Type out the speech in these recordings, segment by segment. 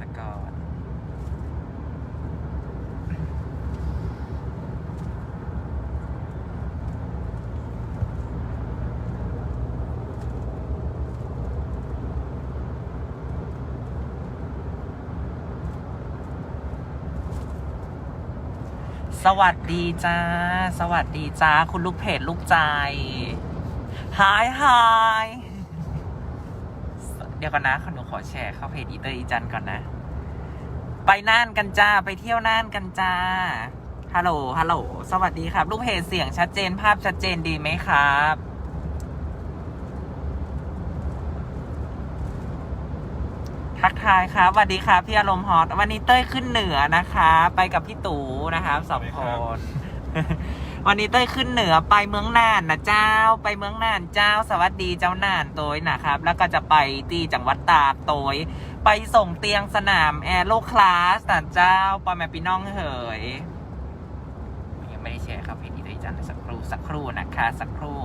สก่อนสวัสดีจ้า สวัสดีจ้า คุณลูกเพจลูกใจฮายฮาย เดี๋ยวก่อนนะขอหนูขอแชร์เข้าเพจอีเตอร์อีจันก่อนนะ ไปน่านกันจ้า ไปเที่ยวน่านกันจ้า ฮัลโหล ฮัลโหล สวัสดีครับลูกเพจเสียงชัดเจนภาพชัดเจนดีไหมครับทักทายครับสวัสดีครับพี่อารมณ์ฮอตวันนี้เต้ยขึ้นเหนือนะคะ ไปกับพี่ตู่นะครับสองคน วันนี้เต้ยขึ้นเหนือไปเมืองน่านนะเจ้า ไปเมืองน่านเจ้า สวัสดีเจ้าน่านโตยนะครับ แล้วก็จะไปที่จังหวัดตากโตยไปส่งเตียงสนามแอโรคลาสนะเจ้าปอแม่พี่น้องเหยยังไม่ได้แชร์ครับเพจนี้เลยจันสักครู่สักครู่นะคะสักครู่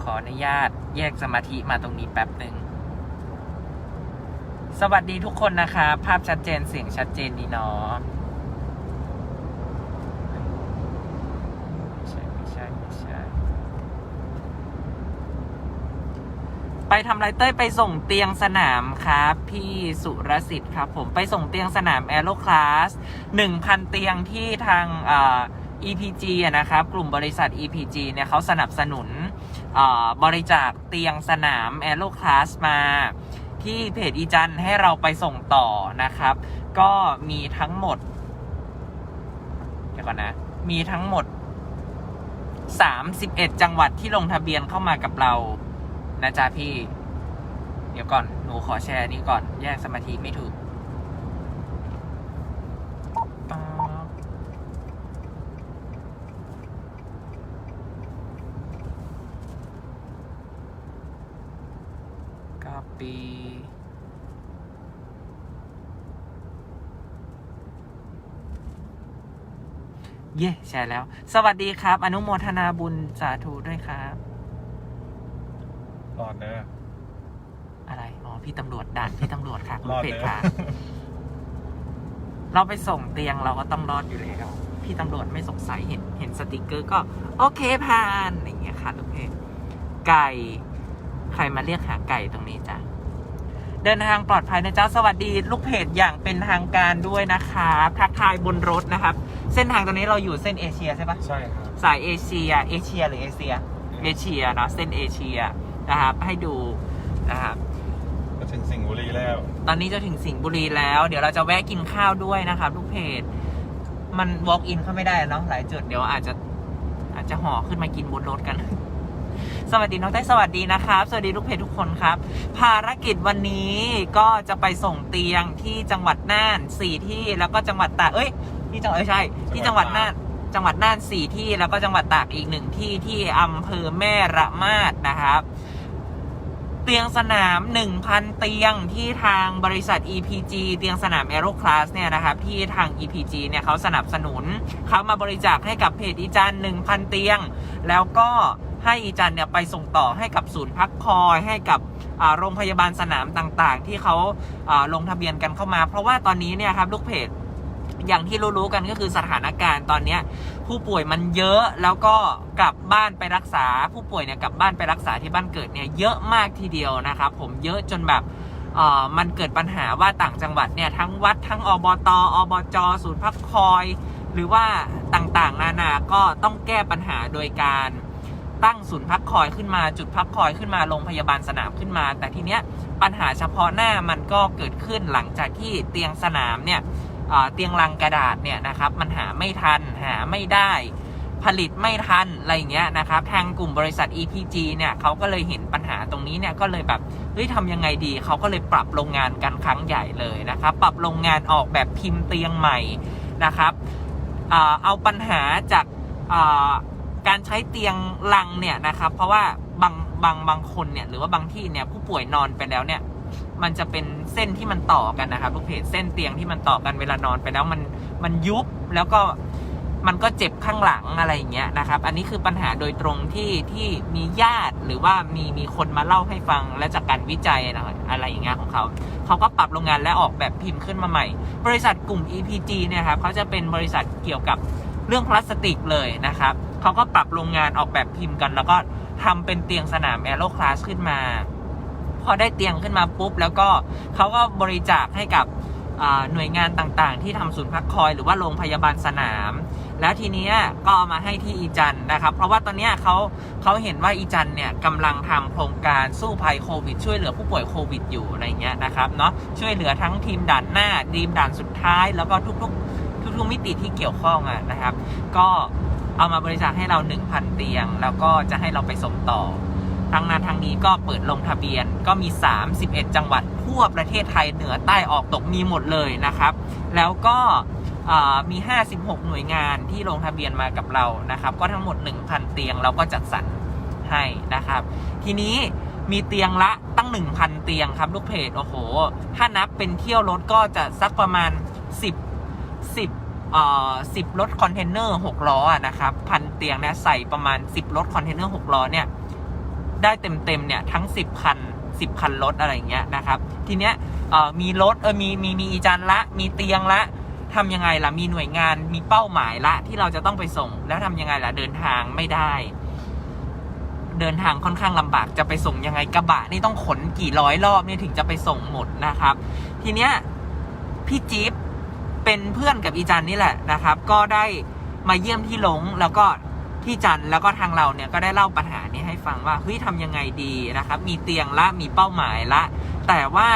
ขออนุญาตแยกสมาธิมาตรงนี้แป๊บหนึ่งสวัสดีทุกคนนะคะ ภาพชัดเจนเสียงชัดเจนดีเนาะไม่ใช่ไม่ใช่ไม่ใช่ ไปทำไรเต้ยไปส่งเตียงสนามครับ พี่สุรสิทธิ์ครับผมไปส่งเตียงสนามแอโรคลาส1,000 เตียงที่ทางเอ่อ EPG นะครับ กลุ่มบริษัท EPG เนี่ยเขาสนับสนุนบริจาคเตียงสนามแอโรคลาสมาที่เพจอีจันให้เราไปส่งต่อนะครับ ก็มีทั้งหมดเดี๋ยวก่อนนะ มีทั้งหมด 31 จังหวัดที่ลงทะเบียนเข้ามากับเรา นะจ๊ะพี่ เดี๋ยวก่อน หนูขอแชร์นี้ก่อน แยกสมาธิไม่ถูกปีเย่แชร์แล้ว สวัสดีครับ อนุโมทนาบุญสาธุด้วยครับ รอดเด้อ อะไร อ๋อ พี่ตำรวจด่านพี่ตำรวจค่ะคุณรอดเพจเด้อค่ะเราไปส่งเตียงเราก็ต้องรอดอยู่แล้ว พี่ตำรวจไม่สงสัยเห็นเห็นสติกเกอร์ก็ โอเคผ่านอย่างเงี้ยค่ะทุกเพจไก่ ใครมาเรียกหาไก่ตรงนี้จ้ะ เดินทางปลอดภัยนะจ๊ะ สวัสดีลูกเพจอย่างเป็นทางการด้วยนะคะทักทายบนรถนะครับ เส้นทางตรงนี้เราอยู่เส้นเอเชียใช่ปะ ใช่ครับ สายเอเชีย เอเชียหรือเอเชีย เอเชียเนอะเส้นเอเชีย นะครับ ให้ดูนะครับมาถึงสิงห์บุรีแล้ว ตอนนี้จะถึงสิงห์บุรีแล้ว เดี๋ยวเราจะแวะกินข้าวด้วยนะครับลูกเพจมัน walk in เข้าไม่ได้เนาะหลายจุดเดี๋ยวอาจจะอาจจะห่อขึ้นมากินบนรถกัน สวัสดีน้องเต้ยสวัสดีนะครับ สวัสดีลูกเพจทุกคนครับ ภารกิจวันนี้ก็จะไปส่งเตียงที่จังหวัดน่านสี่ที่แล้วก็จังหวัดตากเอ้ยที่จังหวัดเอ้ยใช่ ที่จังหวัดน่านจังหวัดน่านสี่ที่แล้วก็จังหวัดตากอีกหนึ่งที่ที่อำเภอแม่ระมาดนะครับ เตียงสนาม 1,000 เตียงที่ทางบริษัท EPG เตียงสนาม Aero Class เนี่ยนะครับที่ทาง EPG เนี่ยเขาสนับสนุน เขามาบริจาคให้กับเพจอีจัน1,000 เตียง แล้วก็ให้อีจันเนี่ยไปส่งต่อให้กับศูนย์พักคอยให้กับโรงพยาบาลสนามต่างๆ ที่เขาลงทะเบียนกันเข้ามา เพราะว่าตอนนี้เนี่ยครับลูกเพจ อย่างที่รู้ๆกันก็คือสถานการณ์ตอนนี้ผู้ป่วยมันเยอะแล้วก็กลับบ้านไปรักษา ผู้ป่วยเนี่ยกลับบ้านไปรักษาที่บ้านเกิดเนี่ยเยอะมากทีเดียวนะครับผมเยอะจนแบบเอ่อมันเกิดปัญหาว่าต่างจังหวัดเนี่ยทั้งวัดทั้งอบตอบจศูนย์พักคอย หรือว่าต่างๆนานาก็ต้องแก้ปัญหาโดยการตั้งศูนย์พักคอยขึ้นมาจุดพักคอยขึ้นมาโรงพยาบาลสนามขึ้นมา แต่ทีเนี้ยปัญหาเฉพาะหน้ามันก็เกิดขึ้นหลังจากที่เตียงสนามเนี่ย เตียงลังกระดาษเนี่ยนะครับมันหาไม่ทันหาไม่ได้ผลิตไม่ทันอะไรอย่างเงี้ยนะครับ ทางกลุ่มบริษัท EPG เนี่ยเขาก็เลยเห็นปัญหาตรงนี้เนี่ยก็เลยแบบเฮ้ยทำยังไงดีเขาก็เลยปรับโรงงานกันครั้งใหญ่เลยนะครับ ปรับโรงงานออกแบบพิมพ์เตียงใหม่นะครับเอาปัญหาจากการใช้เตียงลังเนี่ยนะครับ เพราะว่าบางบางบางคนเนี่ยหรือว่าบางที่เนี่ยผู้ป่วยนอนไปแล้วเนี่ย มันจะเป็นเส้นที่มันต่อกันนะครับลูกเพจเส้นเตียงที่มันต่อกันเวลานอนไปแล้วมันมันยุบแล้วก็มันก็เจ็บข้างหลังอะไรอย่างเงี้ยนะครับ อันนี้คือปัญหาโดยตรงที่ที่มีญาติหรือว่ามีมีคนมาเล่าให้ฟังและจากการวิจัยนะอะไรอย่างเงี้ยของเขา เขาก็ปรับโรงงานและออกแบบพิมพ์ขึ้นมาใหม่ บริษัทกลุ่ม EPG เนี่ยครับเขาจะเป็นบริษัทเกี่ยวกับเรื่องพลาสติกเลยนะครับ เขาก็ปรับโรงงานออกแบบพิมพ์กัน แล้วก็ทำเป็นเตียงสนามแอโรคลาสขึ้นมา พอได้เตียงขึ้นมาปุ๊บ แล้วก็เขาก็บริจาคให้กับหน่วยงานต่างๆ ที่ทำศูนย์พักคอยหรือว่าโรงพยาบาลสนาม แล้วทีเนี้ยก็เอามาให้ที่อีจันนะครับ เพราะว่าตอนเนี้ยเขาเขาเห็นว่าอีจันเนี่ยกำลังทำโครงการสู้ภัยโควิดช่วยเหลือผู้ป่วยโควิดอยู่อะไรเงี้ยนะครับเนาะช่วยเหลือทั้งทีมด่านหน้าทีมด่านสุดท้าย แล้วก็ทุกๆ ทุกๆมิติที่เกี่ยวข้องอะนะครับ ก็เอามาบริจาคให้เรา 1,000 เตียง แล้วก็จะให้เราไปส่งต่อ ทางนั้นทางนี้ก็เปิดลงทะเบียนก็มี 31 จังหวัดทั่วประเทศไทยเหนือใต้ออกตกมีหมดเลยนะครับ แล้วก็มี 56 หน่วยงานที่ลงทะเบียนมากับเรานะครับ ก็ทั้งหมด 1,000 เตียงเราก็จัดสรรให้นะครับ ทีนี้มีเตียงละตั้ง 1,000 เตียงครับลูกเพจโอ้โห ถ้านับเป็นเที่ยวรถก็จะสักประมาณ 10 10เอ่อ10รถคอนเทนเนอร์6ล้อนะครับพันเตียงเนี่ยใส่ประมาณ 10รถคอนเทนเนอร์6ล้อเนี่ย ได้เต็มๆเนี่ยทั้ง 10 คัน 10 คันรถอะไรอย่างเงี้ยนะครับ ทีเนี้ยมีรถเออมีมีมีอีจานละมีเตียงละทำยังไงล่ะมีหน่วยงานมีเป้าหมายละที่เราจะต้องไปส่ง แล้วทำยังไงล่ะเดินทางไม่ได้ เดินทางค่อนข้างลำบากจะไปส่งยังไงกระบะนี่ต้องขนกี่ร้อยรอบนี่ถึงจะไปส่งหมดนะครับ ทีเนี้ยพี่จิ๊บเป็นเพื่อนกับอีจันนี่แหละนะครับ ก็ได้มาเยี่ยมที่หลงแล้วก็ พี่จันแล้วก็ทางเราเนี่ยก็ได้เล่าปัญหานี้ให้ฟังว่าเฮ้ยทำยังไงดีนะครับ มีเตียงละมีเป้าหมายละ แต่ว่า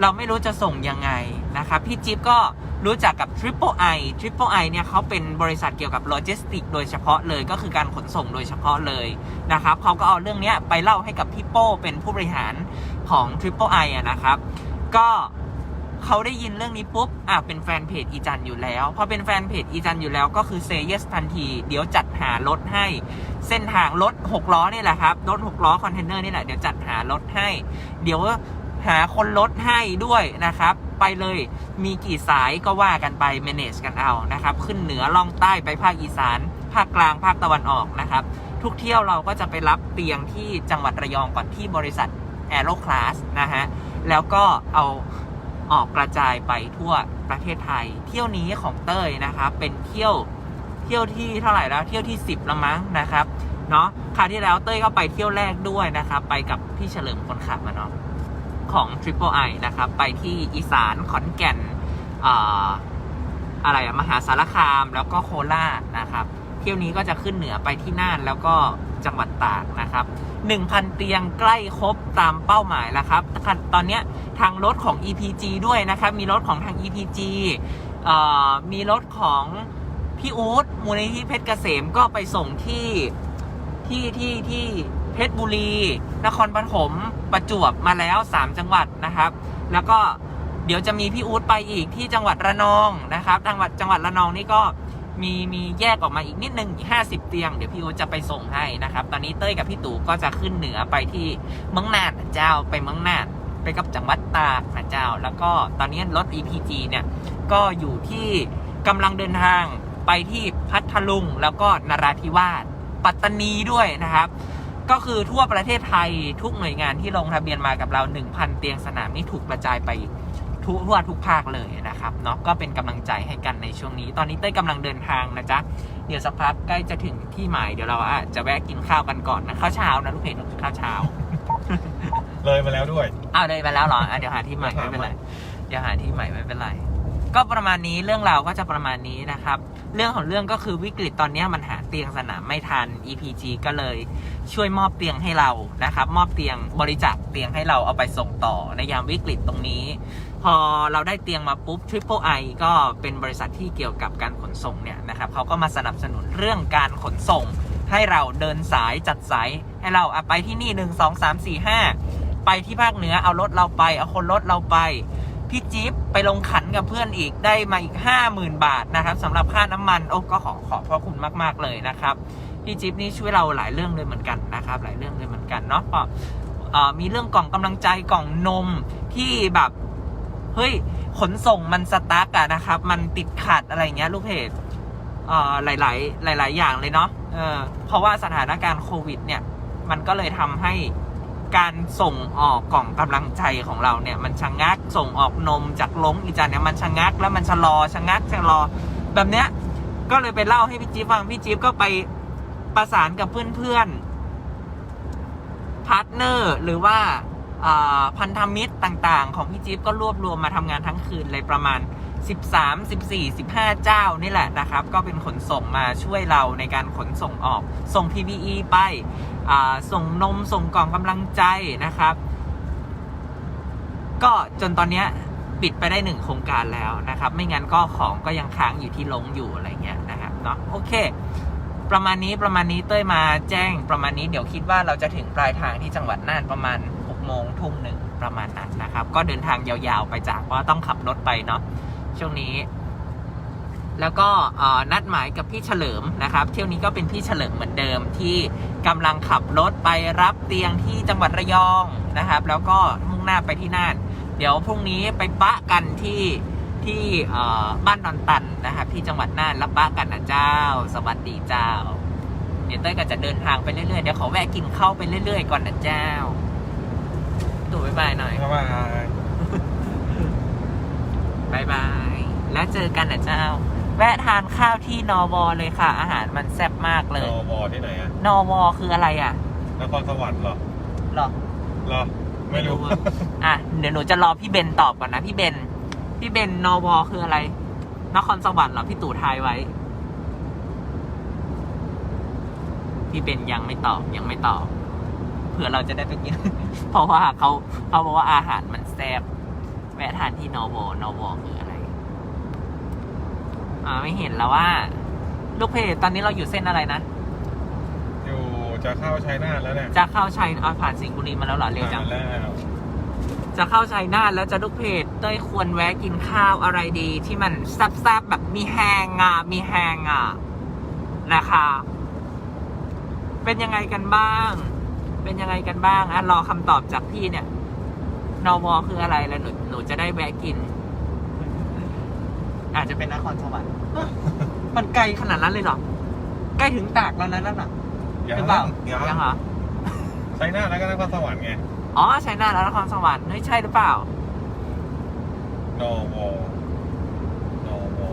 เราไม่รู้จะส่งยังไงนะครับพี่จิ๊บก็รู้จักกับ Triple I Triple I เนี่ยเขาเป็นบริษัทเกี่ยวกับโลจิสติกโดยเฉพาะเลยก็คือการขนส่งโดยเฉพาะเลยนะครับเขาก็เอาเรื่องนี้ไปเล่าให้กับพี่โป้เป็นผู้บริหารของ Triple I อะนะครับ ก็ เขาได้ยินเรื่องนี้ปุ๊บอะเป็นแฟนเพจอีจันอยู่แล้วพอเป็นแฟนเพจอีจันอยู่แล้วก็คือเซเยสทันที เดี๋ยวจัดหารถให้ เส้นทางรถ6ล้อนี่แหละครับรถ6ล้อคอนเทนเนอร์นี่แหละเดี๋ยวจัดหารถให้ เดี๋ยวหาคนรถให้ด้วยนะครับ ไปเลยมีกี่สายก็ว่ากันไป manage กันเอานะครับ ขึ้นเหนือล่องใต้ไปภาคอีสาน ภาคกลางภาคตะวันออกนะครับ ทุกเที่ยวเราก็จะไปรับเตียงที่จังหวัดระยองก่อนที่บริษัท Aero Class นะฮะ แล้วก็เอา ออกกระจายไปทั่วประเทศไทย เที่ยวนี้ของเต้ยนะครับเป็นเที่ยวเที่ยวที่เท่าไหร่แล้วเที่ยวที่ 10แล้วมั้งนะครับเนาะคราวที่แล้วเต้ยก็ไปเที่ยวแรกด้วยนะครับ ไปกับพี่เฉลิมคนขับมาเนาะของ Triple I นะครับ ไปที่อีสานขอนแก่นออะไรอะมหาสารคามแล้วก็โคราชนะครับ เที่ยวนี้ก็จะขึ้นเหนือไปที่น่านแล้วก็ จังหวัดตากนะครับ 1,000 เตียงใกล้ครบตามเป้าหมายแล้วครับ ตอนนี้ทางรถของ EPG ด้วยนะครับ มีรถของทาง EPG มีรถของพี่อู๊ดมูลนิธิเพชรเกษมก็ไปส่งที่ที่ที่ที่เพชรบุรี นครปฐมประจวบมาแล้ว 3 จังหวัดนะครับ แล้วก็เดี๋ยวจะมีพี่อู๊ดไปอีกที่จังหวัดระนองนะครับจังหวัดจังหวัดระนองนี่ก็ มีมีแยกออกมาอีกนิดนึงอีก50เตียง เดี๋ยวพี่โอจะไปส่งให้นะครับ ตอนนี้เต้ยกับพี่ตู่ก็จะขึ้นเหนือไปที่เมืองนานนะเจ้าไปเมืองนานไปกับจังหวัดตากนะเจ้า แล้วก็ตอนนี้รถ EPG เนี่ยก็อยู่ที่กำลังเดินทางไปที่พัทลุงแล้วก็นราธิวาสปัตตานีด้วยนะครับ ก็คือทั่วประเทศไทยทุกหน่วยงานที่ลงทะเบียนมากับเรา 1,000 เตียงสนามนี่ถูกกระจายไป ทั่วทั่วทุกภาคเลยนะครับเนาะก็เป็นกำลังใจให้กันในช่วงนี้ ตอนนี้เต้ยกำลังเดินทางนะจ๊ะเดี๋ยวสักพักใกล้จะถึงที่หมายเดี๋ยวเราอาจจะแวะกินข้าวกันก่อนนะข้าวเช้านะลูกเพจข้าวเช้า เลยมาแล้วด้วยอ้าวเลยไปแล้วเหรออะเดี๋ยวหาที่ใหม่ไม่เป็นไรเดี๋ยวหาที่ใหม่ไม่เป็นไรก็ประมาณนี้เรื่องราวก็จะประมาณนี้นะครับ เรื่องของเรื่องก็คือวิกฤตตอนนี้มันหาเตียงสนามไม่ทัน EPG ก็เลยช่วยมอบเตียงให้เรานะครับ มอบเตียงบริจาคเตียงให้เราเอาไปส่งต่อในยามวิกฤตตรงนี้ พอเราได้เตียงมาปุ๊บ Triple I ก็เป็นบริษัทที่เกี่ยวกับการขนส่งเนี่ยนะครับเขาก็มาสนับสนุนเรื่องการขนส่ง ให้เราเดินสายจัดสายให้เราอะไปที่นี่หนึ่งสองสามสี่ห้าไปที่ภาคเหนือเอารถเราไป เอาคนรถเราไป พี่จิ๊บไปลงขันกับเพื่อนอีกได้มาอีกห้าหมื่นบาทนะครับสำหรับค่าน้ำมันโอ้ก็ขอขอบพระคุณมาก ๆ เลยนะครับพี่จิ๊บนี่ช่วยเราหลายเรื่องเลยเหมือนกันนะครับหลายเรื่องเลยเหมือนกันเนาะก็มีเรื่องกล่องกำลังใจกล่องนมที่แบบ เฮ้ย ขนส่งมันสตาร์กอะนะครับ มันติดขัดอะไรเงี้ย ลูกเพจเอ่อหลาย ๆ หลาย ๆ อย่างเลยเนาะเออเพราะว่าสถานการณ์โควิด เนี่ย มันก็เลยทำให้การส่งออกกล่องกำลังใจของเราเนี่ย มันชะงักส่งออกนมจากล้งอีจันเนี่ยมันชะงักแล้วมันชะลอชะงักชะลอ แบบเนี้ยก็เลยไปเล่าให้พี่จิ๊บฟังพี่จิ๊บก็ไปประสานกับเพื่อนๆพาร์ทเนอร์หรือว่า พันธมิตรต่างๆ ของพี่จิ๊บก็รวบรวมมาทำงานทั้งคืนเลยประมาณ 13 14 15 เจ้านี่แหละนะครับ ก็เป็นขนส่งมาช่วยเราในการขนส่งออก ส่ง PPE ไปส่งนมส่งกล่องกำลังใจนะครับ ก็จนตอนนี้ปิดไปได้หนึ่งโครงการแล้วนะครับ ไม่งั้นก็ของก็ยังค้างอยู่ที่ลงอยู่อะไรเงี้ยนะครับเนาะโอเค ประมาณนี้ประมาณนี้เต้ยมาแจ้งประมาณนี้เดี๋ยวคิดว่าเราจะถึงปลายทางที่จังหวัดน่านประมาณ 6โมงทุ่มหนึ่งประมาณนั้นนะครับ ก็เดินทางยาวๆไปจากเพราะว่าต้องขับรถไปเนาะช่วงนี้ แล้วก็นัดหมายกับพี่เฉลิมนะครับ เที่ยวนี้ก็เป็นพี่เฉลิมเหมือนเดิมที่กำลังขับรถไปรับเตียงที่จังหวัดระยองนะครับ แล้วก็มุ่งหน้าไปที่น่าน เดี๋ยวพรุ่งนี้ไปปะกันที่ที่บ้านดอนตันนะครับที่จังหวัดน่านแล้วปะกันนะเจ้า สวัสดีเจ้าเดี๋ยวเต้ยก็จะเดินทางไปเรื่อยๆ เดี๋ยวขอแวะกินข้าวไปเรื่อยๆ ก่อนนะเจ้า ตู่บ๊ายบายหน่อยเพราะว่าบายบาย แล้วเจอกันนะเจ้า แวะทานข้าวที่นอวอเลยค่ะ อาหารมันแซ่บมากเลยรอวอที่ไหนอะนอวอคืออะไรอะนครสวรรค์เหรอหรอ เหรอ ไม่รู้ อะอะ เดี๋ยวหนูจะรอพี่เบนตอบก่อนนะพี่เบน พี่เบนนอวอคืออะไร นครสวรรค์เหรอพี่ตู่ทายไว้ พี่เบนยังไม่ตอบยังไม่ตอบเผื่อเราจะได้ไปกิน เพราะว่าเขาเขาบอกว่าอาหารมันแซ่บแวะทานที่นอวอนอวอคืออะไร อ่าไม่เห็นแล้วว่า ลูกเพจตอนนี้เราอยู่เส้นอะไรนะ อยู่จะเข้าชัยนาทแล้วเนี่ยจะเข้าชัยอ่าผ่านสิงห์บุรีมาแล้วเหรอเร็วจัง ผ่านแล้วจะเข้าชัยนาทแล้วจะลูกเพจเต้ยควรแวะกินข้าวอะไรดี ที่มันแซ่บๆแบบมีแฮงอะมีแฮงอะนะคะ เป็นยังไงกันบ้าง เป็นยังไงกันบ้างอะรอคำตอบจากพี่เนี่ยนวคืออะไรแล้วหนูหนูจะได้แวะกิน อาจจะเป็นนครสวรรค์มันไกลขนาดนั้นเลยเหรอ ใกล้ถึงตากแล้วนะนั่นน่ะยังหรือเปล่ายังยังเหรอชัยนาทแล้วก็นครสวรรค์ไงอ๋อชัยนาทแล้วนครสวรรค์เฮ้ยใช่หรือเปล่านอวอนอวอ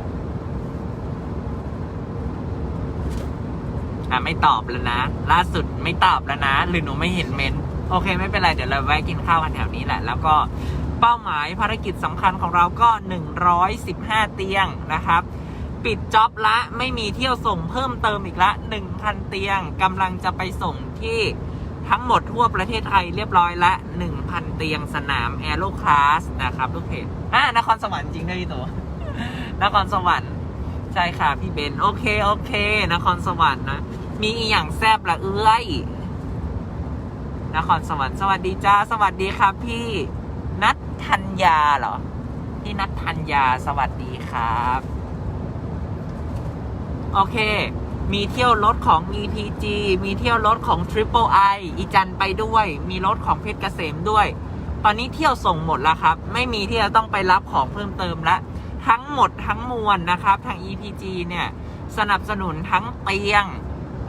อะไม่ตอบแล้วนะ ล่าสุดไม่ตอบแล้วนะ หรือหนูไม่เห็นเมนต์โอเคไม่เป็นไร เดี๋ยวเราแวะกินข้าวกันแถวนี้แหละ แล้วก็เป้าหมายภารกิจสำคัญของเราก็ 115 เตียงนะครับ ปิดจ็อบละไม่มีเที่ยวส่งเพิ่มเติมอีกละ 1,000 เตียงกำลังจะไปส่งที่ทั้งหมดทั่วประเทศไทยเรียบร้อยละ 1,000 เตียงสนามแอโรคลาสนะครับลูกเพจอ่านครสวรรค์จริงด้วยตัวนครสวรรค์ใช่ค่ะพี่เบน โอเค โอเค นครสวรรค์นะ มีอีอย่างแซบละเอ้ยนครสวรรค์สวัสดีจ้า สวัสดีครับพี่นัทธัญญาเหรอ พี่นัทธัญญาสวัสดีครับ โอเค มีเที่ยวรถของ EPG มีเที่ยวรถของ Triple I อีจันไปด้วย มีรถของเพชรเกษมด้วย ตอนนี้เที่ยวส่งหมดแล้วครับ ไม่มีที่จะต้องไปรับของเพิ่มเติมแล้วทั้งหมดทั้งมวลนะครับ ทาง EPG เนี่ย สนับสนุนทั้งเตียง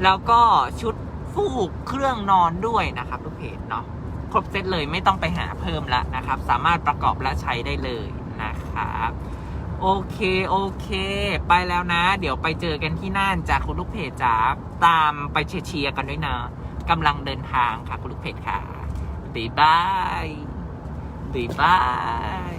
แล้วก็ชุดฟูกเครื่องนอนด้วยนะครับทุกเพจเนาะครบเซตเลยไม่ต้องไปหาเพิ่มล้วนะครับ สามารถประกอบและใช้ได้เลยนะครับโอเค โอเค ไปแล้วนะ เดี๋ยวไปเจอกันที่น่านจากคุณลูกเพจจ๋าตามไปเชียร์กันด้วยนะกำลังเดินทางค่ะ คุณลูกเพจค่ะบ๊ายบายบ๊ายบาย